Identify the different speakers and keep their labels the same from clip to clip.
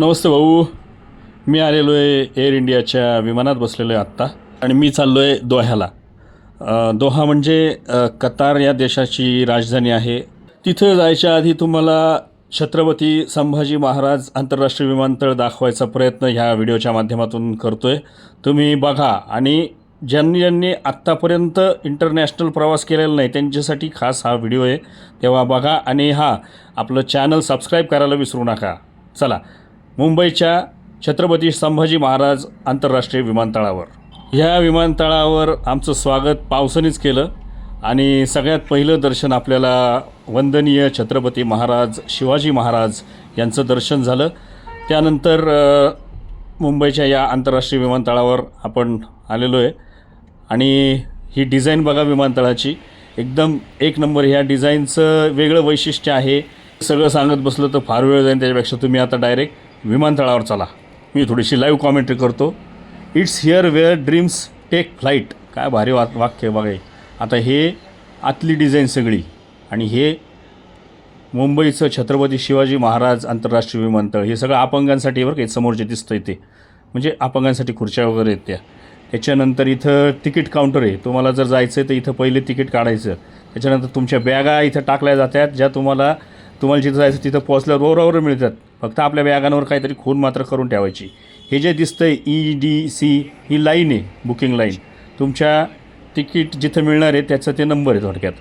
Speaker 1: नमस्ते भाऊ. मी आलेलो आहे एअर इंडियाच्या विमानात बसलेलो आहे आत्ता आणि मी चाललो आहे दोह्याला दोहा म्हणजे कतार या देशाची राजधानी आहे. तिथं जायच्या आधी तुम्हाला छत्रपती संभाजी महाराज आंतरराष्ट्रीय विमानतळ दाखवायचा प्रयत्न ह्या व्हिडिओच्या माध्यमातून करतो आहे तुम्ही बघा आणि ज्यांनी ज्यांनी आत्तापर्यंत इंटरनॅशनल प्रवास केलेला नाही त्यांच्यासाठी खास हा व्हिडिओ आहे. तेव्हा बघा आणि हा आपलं चॅनल सबस्क्राईब करायला विसरू नका. चला मुंबईच्या छत्रपती संभाजी महाराज आंतरराष्ट्रीय विमानतळावर. ह्या विमानतळावर आमचं स्वागत पावसानेच केलं आणि सगळ्यात पहिलं दर्शन आपल्याला वंदनीय छत्रपती महाराज शिवाजी महाराज यांचं दर्शन झालं. त्यानंतर मुंबईच्या या आंतरराष्ट्रीय विमानतळावर आपण आलेलो आहे. आणि ही डिझाईन बघा विमानतळाची. एकदम एक नंबर ह्या डिझाईनचं वेगळं वैशिष्ट्य आहे. सगळं सांगत बसलं तर फार वेळ जाईल त्याच्यापेक्षा तुम्ही आता डायरेक्ट विमानतळावर चला. मी थोडीशी लाईव्ह कॉमेंट्री करतो. It's here where dreams take flight काय भारी वा वाक्य बघाय आता हे आतली डिझाईन सगळी आणि हे मुंबईचं छत्रपती शिवाजी महाराज आंतरराष्ट्रीय विमानतळ हे सगळं अपंगांसाठी बरं काही समोर जे दिसतं ते. म्हणजे अपंगांसाठी खुर्च्या वगैरे आहेत त्या. त्याच्यानंतर इथं तिकीट काउंटर आहे. तुम्हाला जर जायचं आहे तर इथं पहिले तिकीट काढायचं. त्याच्यानंतर तुमच्या बॅगा इथं टाकल्या जातात ज्या तुम्हाला तुम्हाला जिथं जायचं तिथं पोचल्यावर रोवरावर मिळतात. फक्त आपल्या बॅगांवर काहीतरी खून मात्र करून ठेवायची. हे जे दिसतं आहे ई डी सी ही लाईन आहे बुकिंग लाईन तुमच्या तिकीट जिथं मिळणार आहे त्याचं ते नंबर आहे थोडक्यात.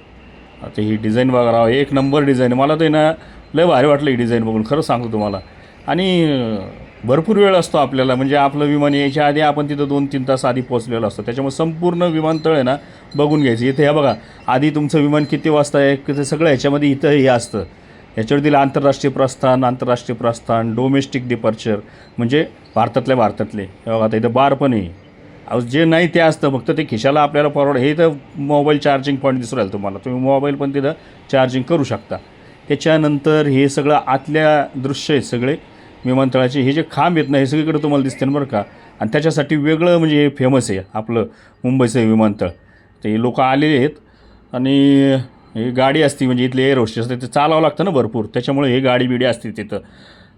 Speaker 1: आता ही डिझाईन बघा राव एक नंबर डिझाईन मला तर ना लय भारी वाटलं ही डिझाईन बघून खरं सांगतो तुम्हाला. आणि भरपूर वेळ असतो आपल्याला. म्हणजे आपलं विमान यायच्या आधी आपण तिथं दोन तीन तास आधी पोहोचलेलं असतो. त्याच्यामुळे संपूर्ण विमानतळ आहे ना बघून घ्यायचं. इथे ह्या बघा आधी तुमचं विमान किती वाजता आहे ते सगळं ह्याच्यामध्ये इथं हे असतं. ह्याच्यावर दिलं आंतरराष्ट्रीय प्रस्थान आंतरराष्ट्रीय प्रस्थान डोमेस्टिक डिपार्चर म्हणजे भारतातल्या भारतातले. बघा आता इथं बार पण आहे. अहो जे नाही ते असतं फक्त ते खिशाला आपल्याला परवड हे तर मोबाईल चार्जिंग पॉईंट दिसून राहील तुम्हाला. तुम्ही मोबाईल पण तिथं चार्जिंग करू शकता. त्याच्यानंतर हे सगळं आतल्या दृश्य आहेत सगळे विमानतळाचे. हे जे खांब येत ना हे सगळीकडे तुम्हाला दिसते ना बरं का? आणि त्याच्यासाठी वेगळं म्हणजे हे फेमस आहे आपलं मुंबईचं हे विमानतळ. ते लोक आलेले आहेत. आणि हे गाडी असती म्हणजे इथले एअर होस्टेस असते ते चालावं लागतं ना भरपूर. त्याच्यामुळे हे गाडी बिडी असते तिथं.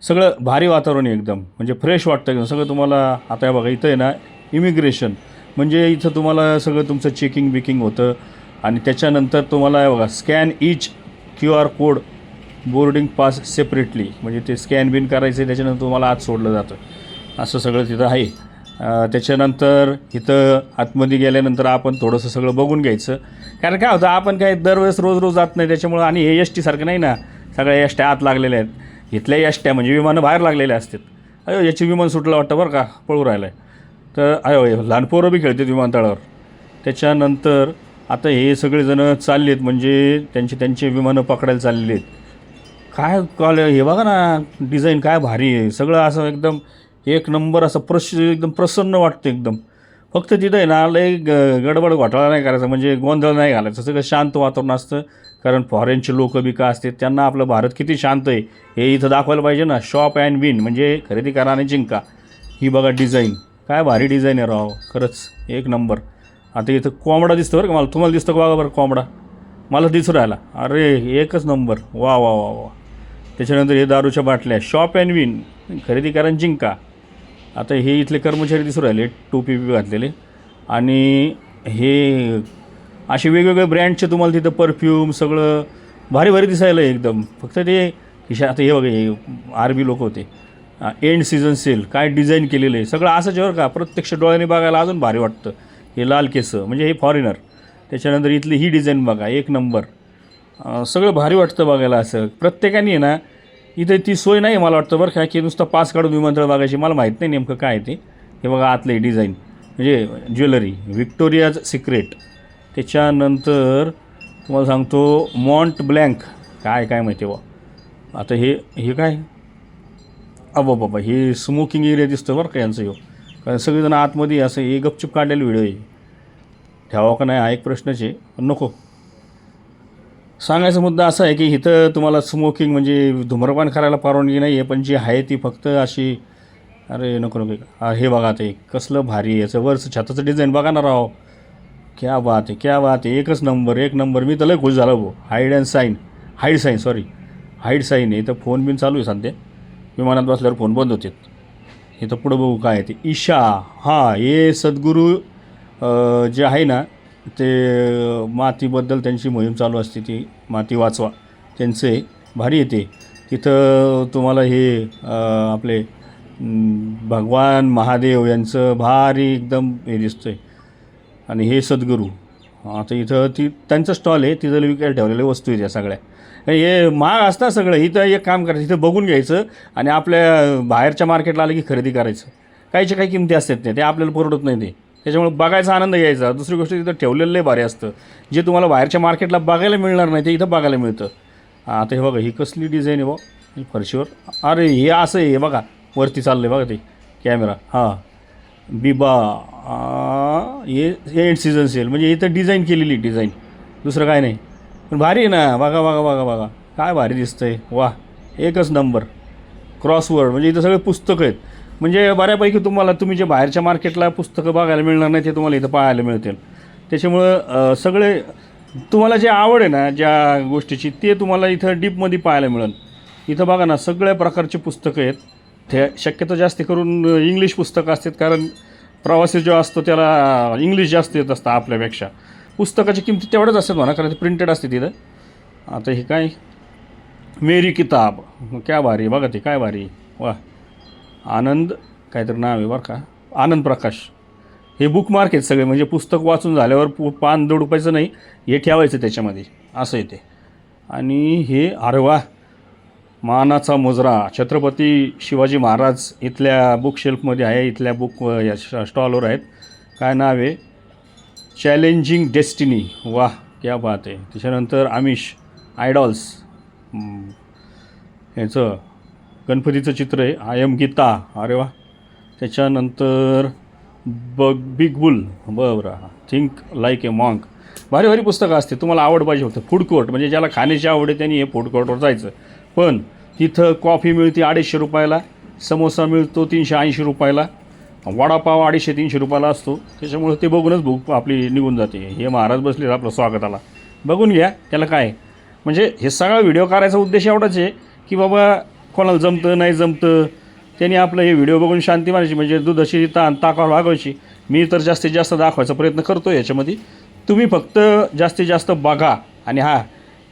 Speaker 1: सगळं भारी वातावरण आहे एकदम. म्हणजे फ्रेश वाटतं एकदम. सगळं तुम्हाला आता हे बघा इथं आहे ना इमिग्रेशन म्हणजे इथं तुम्हाला सगळं तुमचं चेकिंग बिकिंग होतं. आणि त्याच्यानंतर तुम्हाला हे बघा scan each Q R code boarding pass separately म्हणजे ते स्कॅन बिन करायचं त्याच्यानंतर तुम्हाला आत सोडलं जातं. असं सगळं तिथं आहे. त्याच्यानंतर इथं आतमध्ये गेल्यानंतर आपण थोडंसं सगळं बघून घ्यायचं. कारण काय होतं आपण काय दरवेळेस रोज रोज जात नाही त्याच्यामुळं आणि हे एस टीसारखं नाही ना सगळ्या एसट्या आत लागलेल्या आहेत. इथल्या एसट्या म्हणजे विमानं बाहेर लागलेल्या असतात. अयो याची विमान सुटलं वाटतं बरं का पळू राहिलं आहे तर अयो लहान पोरं बी खेळतात विमानतळावर. त्याच्यानंतर आता हे सगळेजणं चालले आहेत म्हणजे त्यांचे त्यांचे विमानं पकडायला चाललेली आहेत. काय कॉल हे बघा ना डिझाईन काय भारी आहे. सगळं असं एकदम एक नंबर असं प्रश एकदम प्रसन्न वाटतं एकदम. फक्त तिथं आहे ना लय ग गडबड घोटाळा नाही करायचा म्हणजे गोंधळ नाही घालायचं सगळं शांत वातावरण असतं. कारण फॉरेनचे लोक बी का असते त्यांना आपलं भारत किती शांत आहे हे इथं दाखवायला पाहिजे ना शॉप अँड विन म्हणजे खरेदी करा आणि जिंका. ही बघा डिझाईन काय भारी डिझाईन आहे राव खरंच एक नंबर. आता इथं कोंबडा दिसतो बरं का मला तुम्हाला दिसतं का बघा बरं कोंबडा? मला दिसू राहिला. अरे एकच नंबर. वा वा वा वा. त्याच्यानंतर हे दारूच्या बाटल्या शॉप अँड विन खरेदी करा आणि जिंका. आता हे इथले कर्मचारी दिसून राहिले टोपी पी घातलेले. आणि हे असे वेगवेगळे ब्रँडचे तुम्हाला तिथं परफ्यूम सगळं भारी भारी दिसायला आहे एकदम. फक्त ते खिशा आता हे बघा हे आरबी लोक होते. एंड सीझन सेल काय डिझाईन केलेलं आहे सगळं असंच बरं का. प्रत्यक्ष डोळ्याने बघायला अजून भारी वाटतं. हे लाल केसं म्हणजे हे फॉरेनर त्याच्यानंतर इथली ही डिझाईन बघा एक नंबर सगळं भारी वाटतं बघायला असं. प्रत्येकाने आहे ना इथे ती सोय नाही मला वाटतं बरं का. की नुसतं पास काढून विमानतळ बघायची. मला माहीत नाही नेमकं काय ते. हे बघा आतलं डिझाईन. म्हणजे ज्वेलरी. व्हिक्टोरियाज सिक्रेट. त्याच्यानंतर तुम्हाला सांगतो मॉन्ट ब्लँक. काय काय माहिती बा. आता हे हे काय? अबा बाबा हे स्मोकिंग एरिया दिसतं बरं का यांचं हो. कारण सगळेजण आतमध्ये असं हे गपचूप काढलेलं व्हिडिओ आहे. ठेवा का नाही हा एक प्रश्नच आहे. पण नको. सांगायचा मुद्दा असा आहे की इथं तुम्हाला स्मोकिंग म्हणजे धूम्रपान करायला परवानगी नाही आहे पण जी आहे ती फक्त अशी अरे नको नको हे बघा ते कसलं भारी आहे. याचं वरचं छताचं डिझाईन बघा ना राव. क्या बात आहे क्या बात आहे. एकच नंबर एक नंबर मी तर लय खुश झालो भाऊ. Hide and sign hide sign sorry hide sign आहे. तर फोन बिन चालू आहे सध्या. विमानात बसल्यावर फोन बंद होते. इथं पुढं बघू काय ते. ईशा. हां हे सद्गुरू जे आहे ना ते मातीबद्दल त्यांची मोहीम चालू असते ती माती वाचवा. त्यांचं आहे भारी येते तिथं तुम्हाला हे आपले भगवान महादेव यांचं भारी एकदम हे दिसतं आहे आणि हे सद्गुरू. आता इथं ती त्यांचं स्टॉल आहे तिथं विकायला ठेवलेल्या वस्तू आहेत या सगळ्या. हे महाग असतात सगळं. इथं एक काम करायचं इथं बघून घ्यायचं आणि आपल्या बाहेरच्या मार्केटला आलं की खरेदी करायचं. काहीच्या काही किमती असतात नाही ते आपल्याला परवडत नाही ते. त्याच्यामुळे बघायचा आनंद घ्यायचा. दुसरी गोष्ट तिथं ठेवलेलं लय भारी असतं. जे तुम्हाला बाहेरच्या मार्केटला बघायला मिळणार नाही ते इथं बघायला मिळतं. आता हे बघा ही कसली डिझाईन आहे बा फरशीवर अरे हे असं आहे हे बघा. वरती चाललं आहे बघा ते कॅमेरा हां. बिबा. हे एंड सीझन सेल म्हणजे इथं डिझाईन केलेली डिझाईन दुसरं काय नाही. पण भारी आहे ना. बघा बघा बघा बघा. काय भारी दिसतं आहे वा एकच नंबर क्रॉसवर्ड म्हणजे इथं सगळे पुस्तकं आहेत. म्हणजे बऱ्यापैकी तुम्हाला तुम्ही जे बाहेरच्या मार्केटला पुस्तकं बघायला मिळणार नाही ते तुम्हाला इथं पाहायला मिळतील. त्याच्यामुळं सगळे तुम्हाला जे आवड आहे ना ज्या गोष्टीची ते तुम्हाला इथं डीपमध्ये पाहायला मिळेल. इथं बघा ना सगळ्या प्रकारची पुस्तकं आहेत. ते शक्यतो जास्त करून इंग्लिश पुस्तकं असतात कारण प्रवासी जो असतो त्याला इंग्लिश जास्त येत असतं आपल्यापेक्षा. पुस्तकाची किमती तेवढ्याच असतात म्हणा कारण ते प्रिंटेड असते तिथं. आता हे काय? मेरी किताब. क्या भारी बघा ते काय भारी वा आनंद काहीतरी नाव आहे बरं का? आनंद प्रकाश. हे बुक मार्क आहेत सगळे म्हणजे पुस्तक वाचून झाल्यावर पु पान दो रुपयाचं नाही हे ठेवायचं त्याच्यामध्ये. असं येते. आणि हे आरवा मानाचा मुजरा. छत्रपती शिवाजी महाराज इथल्या बुक शेल्फमध्ये आहे इथल्या बुक या श- स्टॉलवर आहेत. काय नाव आहे? चॅलेंजिंग डेस्टिनी वाह क्या बात आहे. त्याच्यानंतर आमिष आयडॉल्स ह्याचं गणपतीचं चित्र आहे. आय एम गीता अरे वा. त्याच्यानंतर बग बिग बुल बरं थिंक लाईक ए मॉंक भारी भारी पुस्तकं असते तुम्हाला आवड पाहिजे फक्त फूड कोर्ट म्हणजे ज्याला खाण्याची आवड आहे त्यांनी हे फूड कोर्टवर जायचं. पण तिथं कॉफी मिळते अडीचशे रुपयाला समोसा मिळतो तीनशे ऐंशी रुपयाला वडापाव अडीचशे तीनशे रुपयाला असतो. त्याच्यामुळे ते बघूनच भूक आपली निघून जाते. हे महाराज बसले आपलं स्वागताला. बघून घ्या त्याला काय म्हणजे हे सगळा व्हिडिओ करायचा उद्देश एवढाच आहे की बाबा कोणाला जमतं नाही जमतं. त्यांनी आपलं हे व्हिडिओ बघून शांती मानायची म्हणजे दुधाशी ताण ताकावर वागवायची. मी तर जास्तीत जास्त दाखवायचा प्रयत्न करतो याच्यामध्ये. तुम्ही फक्त जास्तीत जास्त बघा. आणि हा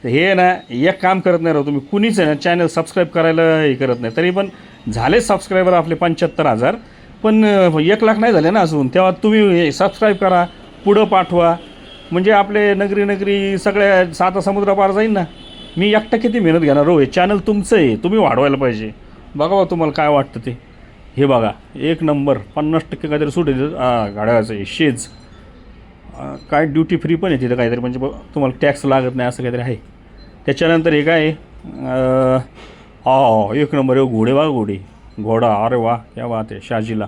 Speaker 1: हे ना एक काम करत नाही राहू तुम्ही. कुणीच आहे ना चॅनल सबस्क्राईब करायला हे करत नाही. तरी पण झाले सबस्क्रायबर आपले पंच्याहत्तर हजार. पण एक लाख नाही झाले ना अजून. तेव्हा तुम्ही सबस्क्राईब करा पुढं पाठवा. म्हणजे आपले नगरी नगरी सगळ्या साता समुद्रापार जाईल ना. मी एकटा किती मेहनत घेणार? हो हे चॅनल तुमचं आहे. तुम्ही वाढवायला पाहिजे. बघा बा तुम्हाला काय वाटतं ते. हे बघा एक नंबर पन्नास टक्के काहीतरी सूट येते गाड्याचं आहे शेज. काय ड्युटी फ्री पण आहे तिथं काहीतरी. म्हणजे तुम्हाला टॅक्स लागत नाही असं काहीतरी आहे. त्याच्यानंतर हे काय आहे? हा एक नंबर हे घोडे वा घोडे. घोडा अरे वा या वा ते शाजीला.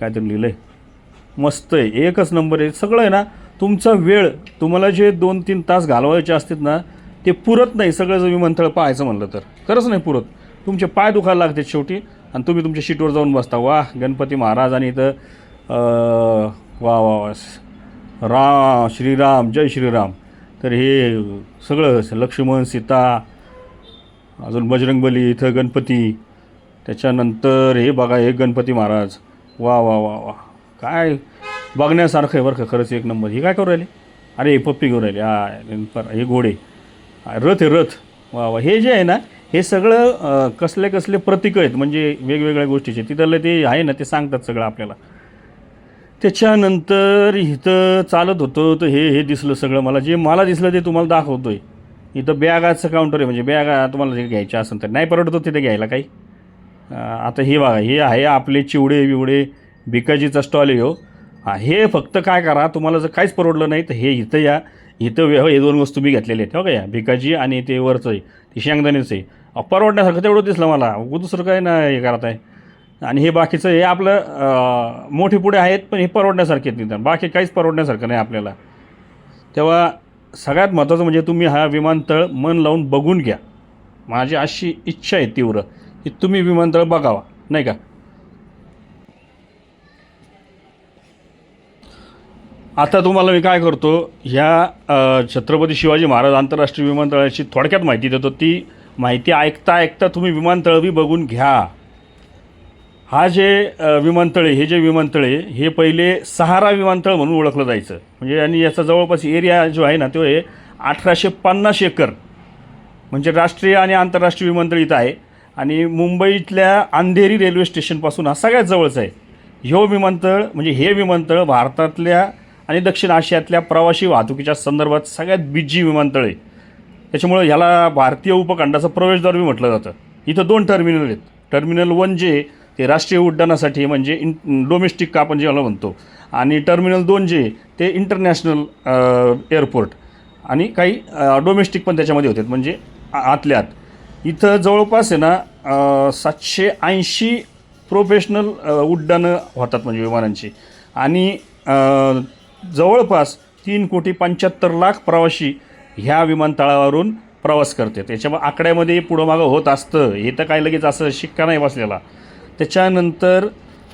Speaker 1: काहीतरी लिहिलं आहे मस्त आहे एकच नंबर आहे. सगळं आहे ना तुमचा वेळ. तुम्हाला जे दोन तीन तास घालवायचे असतात ना ते पुरत नाही सगळं जर विमानतळ पाहायचं म्हणलं तर. खरंच नाही पुरत. तुमचे पाय दुखायला लागतात शेवटी आणि तुम्ही तुमच्या शीटवर जाऊन बसता. वा गणपती महाराज आणि इथं वा वा वा राम श्रीराम जय श्रीराम. तर हे सगळं लक्ष्मण सीता अजून बजरंगबली इथं गणपती. त्याच्यानंतर हे बघा हे गणपती महाराज. वा वा वा वा. काय बघण्यासारखं आहे बरं का खरंच एक नंबर. हे काय करू राहिले? अरे हे पप्पी घेऊन राहिले. हा हे घोडे. रथ आहे रथ. वा वा. हे जे आहे ना हे सगळं कसले कसले प्रतीक आहेत म्हणजे वेगवेगळ्या गोष्टीचे. तिथलं ते आहे ना ते सांगतात सगळं आपल्याला. त्याच्यानंतर इथं चालत होतं तर हे हे दिसलं सगळं मला. जे मला दिसलं ते तुम्हाला दाखवतो आहे इथं बॅगाचं काउंटर आहे म्हणजे बॅगा तुम्हाला जे घ्यायच्या असेल तर. नाही परवडतो तिथे घ्यायला काही. आता हे बघा हे आहे आपले चिवडे बिवडे भिकाजीचा स्टॉल आहे हो हे फक्त काय करा तुम्हाला जर काहीच परवडलं नाही तर हे इथं या. इथं वे- हो, हे दोन वस्तू मी घेतलेल्या आहेत हो का या? भिकाजी आणि ते वरचं आहे ते शेंगदाण्याचं आहे. परवडण्यासारखं तेवढं दिसलं मला. दुसरं काय ना हे करत आहे आणि हे बाकीचं हे आपलं मोठे पुढे आहेत पण हे परवडण्यासारखे आहेत निदान. बाकी काहीच परवडण्यासारखं नाही आपल्याला. तेव्हा सगळ्यात महत्त्वाचं म्हणजे तुम्ही हा विमानतळ मन लावून बघून घ्या. माझी अशी इच्छा आहे तीव्र की तुम्ही विमानतळ बघावा नाही का? आता तुम्हाला मी काय करतो ह्या छत्रपती शिवाजी महाराज आंतरराष्ट्रीय विमानतळाची थोडक्यात माहिती देतो. ती माहिती ऐकता ऐकता तुम्ही विमानतळ बी बघून घ्या. हा जे विमानतळ आहे हे जे विमानतळ आहे हे पहिले सहारा विमानतळ म्हणून ओळखलं जायचं. म्हणजे आणि याचा जवळपास एरिया जो आहे ना तो आहे अठराशे पन्नास एकर. म्हणजे राष्ट्रीय आणि आंतरराष्ट्रीय विमानतळ इथं आहे. आणि मुंबईतल्या अंधेरी रेल्वे स्टेशनपासून हा सगळ्यात जवळचा आहे. ह्यो विमानतळ म्हणजे हे विमानतळ भारतातल्या आणि दक्षिण आशियातल्या प्रवासी वाहतुकीच्या संदर्भात सगळ्यात बिजी विमानतळ. आहे त्याच्यामुळं ह्याला भारतीय उपखंडाचं प्रवेशद्वार बी म्हटलं जातं. इथं दोन टर्मिनल आहेत. टर्मिनल वन जे ते राष्ट्रीय उड्डाणासाठी म्हणजे इन डोमेस्टिक का आपण ज्याला म्हणतो. आणि टर्मिनल दोन जे ते इंटरनॅशनल एअरपोर्ट आणि काही डोमेस्टिक पण त्याच्यामध्ये होते. म्हणजे आतल्यात आतल्या आत. इथं जवळपास आहे ना सातशे ऐंशी प्रोफेशनल उड्डाणं होतात म्हणजे विमानांची. आणि जवळपास तीन कोटी पंच्याहत्तर लाख प्रवासी ह्या विमानतळावरून प्रवास करते त्याच्यामुळे आकड्यामध्ये पुढं मागं होत असतं. हे तर काय लगेच असं शिक्का नाही बसलेला. त्याच्यानंतर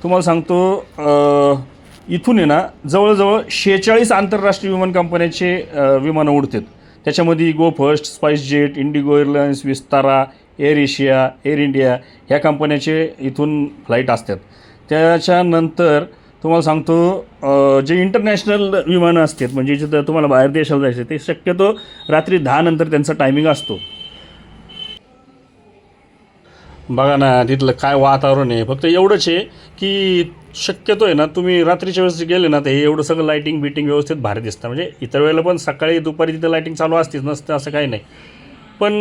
Speaker 1: तुम्हाला सांगतो इथून आहे ना जवळजवळ शेहेचाळीस आंतरराष्ट्रीय विमान कंपन्याचे विमानं उडतात. त्याच्यामध्ये Go First SpiceJet IndiGo airlines Vistara AirAsia Air India ह्या कंपन्याचे इथून फ्लाईट असतात. त्याच्यानंतर तुम्हाला सांगतो जे इंटरनॅशनल विमानं असतात म्हणजे जिथं तुम्हाला बाहेर देशाला जायचं ते शक्यतो रात्री दहा नंतर त्यांचा टायमिंग असतो. बघा ना तिथलं काय वातावरण आहे. फक्त एवढंच आहे की शक्यतो आहे ना तुम्ही रात्रीच्या वेळेस गेले ना तर हे एवढं सगळं लाईटिंग बिटिंग व्यवस्थित भारी दिसतं. म्हणजे इतर वेळेला पण सकाळी दुपारी तिथं लाईटिंग चालू असतेच नसतं असं काही नाही. पण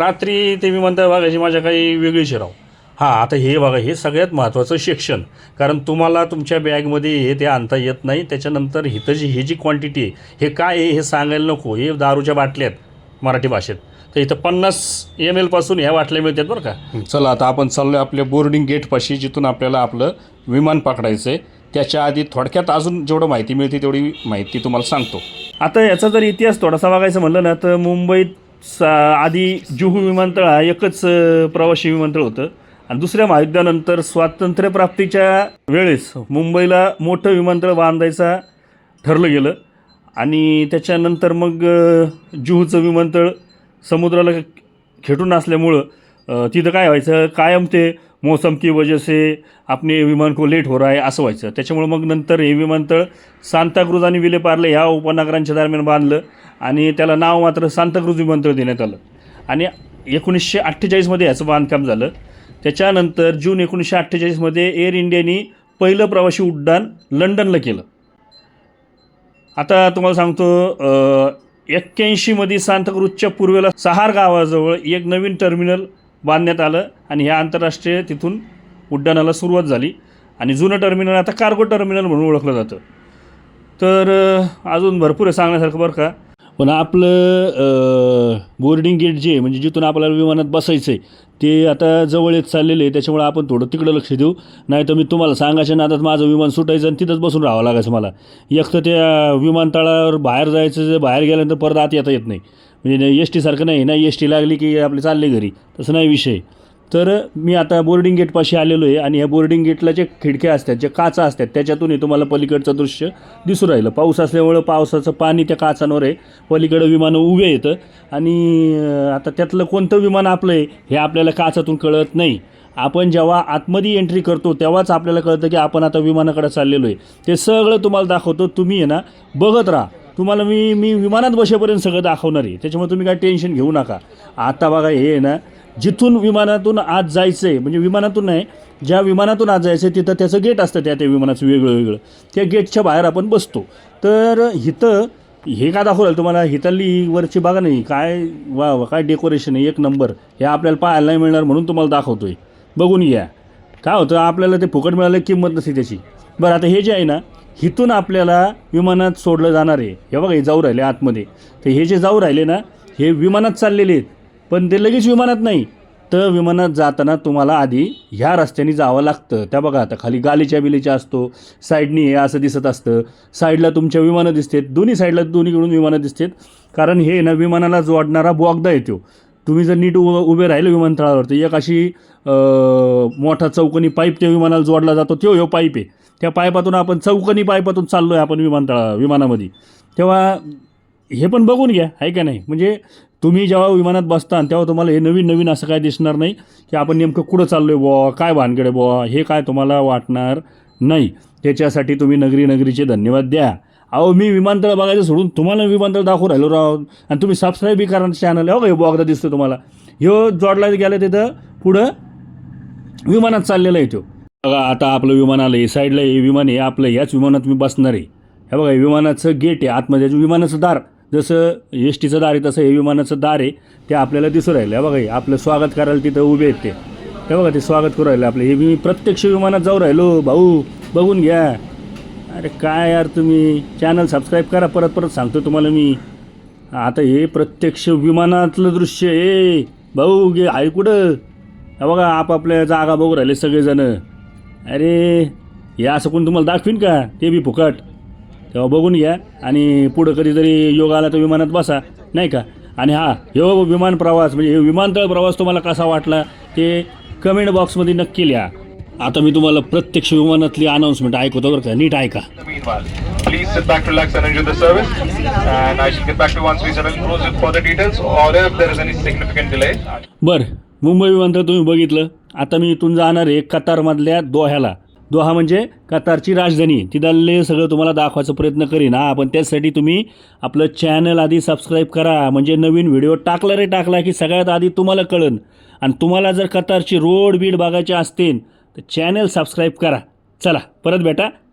Speaker 1: रात्री ते विमानतळ बघायची माझ्या काही वेगळीच राहू हां आता हे बघा हे सगळ्यात महत्त्वाचं शिक्षण. कारण तुम्हाला तुमच्या बॅगमध्ये हे ते आणता येत नाही त्याच्यानंतर इथं जी ही जी क्वांटिटी आहे हे काय आहे हे सांगायला नको हे दारूच्या बाटल्या आहेत मराठी भाषेत. तर इथं पन्नास एम एलपासून ह्या बाटल्या मिळतात बरं का. चला आता आपण चाललो आहे आपल्या बोर्डिंग गेटपाशी जिथून आपल्याला आपलं विमान पकडायचं आहे त्याच्या आधी थोडक्यात अजून जेवढं माहिती मिळते तेवढी माहिती तुम्हाला सांगतो. आता याचा जर इतिहास थोडासा बघायचं म्हणलं ना तर मुंबईत सा आधी जुहू विमानतळ हा एकच प्रवासी विमानतळ होतं. आणि दुसऱ्या महायुद्धानंतर स्वातंत्र्यप्राप्तीच्या वेळेस मुंबईला मोठं विमानतळ बांधायचा ठरलं गेलं. आणि त्याच्यानंतर मग जुहूचं विमानतळ समुद्राला खेटून असल्यामुळं तिथं काय व्हायचं? कायम ते मौसम की वजह से आपले विमान को लेट हो रहा आहे असं व्हायचं. त्याच्यामुळं मग नंतर हे विमानतळ सांताक्रूज आणि विलेपार्ले ह्या उपनगरांच्या दरम्यान बांधलं आणि त्याला नाव मात्र सांताक्रूज विमानतळ देण्यात आलं. आणि एकोणीसशे अठ्ठेचाळीसमध्ये याचं बांधकाम झालं. त्याच्यानंतर जून एकोणीसशे अठ्ठेचाळीसमध्ये एअर इंडियानी पहिलं प्रवासी उड्डाण लंडनला केलं. आता तुम्हाला सांगतो एक्क्याऐंशीमध्ये सांताक्रूजच्या पूर्वेला सहार गावाजवळ एक नवीन टर्मिनल बांधण्यात आलं आणि ह्या आंतरराष्ट्रीय तिथून उड्डाणाला सुरुवात झाली. आणि जुनं टर्मिनल आता कार्गो टर्मिनल म्हणून ओळखलं जातं. तर अजून भरपूर आहे सांगण्यासारखं बरं का. पण आपलं बोर्डिंग गेट जे आहे म्हणजे जिथून आपल्याला विमानात बसायचं आहे ते आता जवळ येत चाललेलं आहे. त्याच्यामुळे आपण थोडं तिकडं लक्ष देऊ. नाही तर मी तुम्हाला सांगायच्या नादात माझं विमान सुटायचं आणि तिथंच बसून राहावं लागायचं मला. एक तर त्या विमानतळावर बाहेर जायचं जे बाहेर गेल्यानंतर परत आत येता येत नाही. म्हणजे एस टीसारखं नाही ना एस टी लागली की आपली चालले घरी. तसं नाही विषय. तर मी आता बोर्डिंग गेटपाशी आलेलो आहे आणि ह्या बोर्डिंग गेटला जे खिडक्या असतात जे काचा असतात त्याच्यातूनही तुम्हाला पलीकडचं दृश्य दिसू राहिलं. पाऊस असल्यामुळं पावसाचं पाणी त्या काचांवर आहे. पलीकडं विमानं उभे येतं आणि आता त्यातलं कोणतं विमान आपलं आहे हे आपल्याला काचातून कळत नाही. आपण जेव्हा आतमध्ये एंट्री करतो तेव्हाच आपल्याला कळतं की आपण आता विमानाकडे चाललेलो आहे ते सगळं तुम्हाला दाखवतो. तुम्ही आहे ना बघत राहा. तुम्हाला मी मी विमानात बसेपर्यंत सगळं दाखवणार आहे. त्याच्यामुळे तुम्ही काय टेन्शन घेऊ नका. आता बघा हे आहे ना जिथून विमानातून आज जायचं आहे म्हणजे विमानातून नाही ज्या विमानातून आज जायचं आहे तिथं त्याचं गेट असतं त्या त्या विमानाचं वेगळं वेगळं. त्या गेटच्या बाहेर आपण बसतो. तर इथं हे का दाखवलं तुम्हाला? हिताली वरची बघा नाही. काय वा वा काय डेकोरेशन आहे? एक नंबर हे आपल्याला पाहायला नाही मिळणार म्हणून तुम्हाला दाखवतो आहे बघून घ्या. काय होतं? आपल्याला ते फुकट मिळालं किंमत नसते त्याची. बरं आता हे जे आहे ना हिथून आपल्याला विमानात सोडलं जाणार आहे. हे बघा हे जाऊ राहिले आतमध्ये. तर हे जे जाऊ राहिले ना हे विमानात चाललेले आहेत. पण ते लगेच विमानात नाही. तर विमानात जाताना तुम्हाला आधी ह्या रस्त्याने जावं लागतं. त्या बघा आता खाली गालीच्या बिलीच्या असतो साईडनी हे असं दिसत असतं. साईडला तुमच्या विमानं दिसतात दोन्ही साईडला दोन्हीकडून विमानं दिसतात. कारण हे ना विमानाला जोडणारा बोगदा येतो. तुम्ही जर नीट उ उभे राहिले विमानतळावर तर एक अशी मोठा चौकनी पाईप त्या विमानाला जोडला जातो. तो ह्यो पाईप आहे. त्या पाईपातून आपण चौकनी पाईपातून चाललो आहे आपण विमानतळा विमानामध्ये. तेव्हा हे पण बघून घ्या आहे का नाही? म्हणजे तुम्ही जेव्हा विमानात बसता तेव्हा तुम्हाला हे नवीन नवीन असं काय दिसणार नाही की आपण नेमकं कुठं चाललो आहे बुवा काय भानगडे बुवा हे काय तुम्हाला वाटणार नाही. त्याच्यासाठी तुम्ही नगरी नगरीचे धन्यवाद द्या. अहो मी विमानतळ बघायचं सोडून तुम्हाला विमानतळ दाखवून राहिलो राव. आणि तुम्ही सबस्क्राईबही करा चॅनल हो का हे दिसतो तुम्हाला. ह्यो जोडला गेलं तिथं पुढं विमानात चाललेलं आहे तो. बघा आता आपलं विमान आलं आहे साईडला हे विमान आहे आपलं याच विमानात मी बसणार आहे. हे बघा विमानाचं गेट आहे आतमध्ये विमानाचं दार. जसं एस टीचं दार आहे तसं हे विमानाचं दार आहे ते आपल्याला दिसू राहिलं. बघा हे आपलं स्वागत करायला तिथं उभे आहेत ते. हे बघा ते स्वागत करू राहिले आपलं. हे मी प्रत्यक्ष विमानात जाऊ राहिलो. भाऊ बघून घ्या. अरे काय यार तुम्ही? चॅनल सबस्क्राईब करा. परत परत सांगतो तुम्हाला मी. आता हे प्रत्यक्ष विमानातलं दृश्य आहे. भाऊ गे आहे कुठं? बघा आपापल्या जागा बघू राहिले सगळेजणं. अरे हे असं कोण तुम्हाला दाखवीन का? ते बी फुकट. तेव्हा बघून घ्या. आणि पुढं कधीतरी योग आला तर विमानात बसा नाही का? आणि हा ह्यो विमान प्रवास म्हणजे हे विमानतळ प्रवास तुम्हाला कसा वाटला ते कमेंट बॉक्समध्ये नक्की लिहा. आता मी तुम्हाला प्रत्यक्ष विमानातली अनाऊन्समेंट ऐकवतो बरं का नीट ऐका.
Speaker 2: Meanwhile, please sit back, relax, and enjoy the service. And I shall get back to you once we settle close with further details or if there is any significant delay.
Speaker 1: बरं मुंबई विमानतळ तुम्ही बघितलं. आता मी इथून जाणार आहे कतारमधल्या दोह्याला. दोहा म्हणजे कतारची राजधानी. तिथले सगळं तुम्हाला दाखवायचा प्रयत्न करीन. हा पण त्यासाठी तुम्ही आपलं चॅनल आधी सबस्क्राईब करा. म्हणजे नवीन व्हिडिओ टाकला रे टाकला की सगळ्यात आधी तुम्हाला कळन. आणि तुम्हाला जर कतारची रोड बीड बघायची असतील तर चॅनल सबस्क्राईब करा. चला परत भेटा.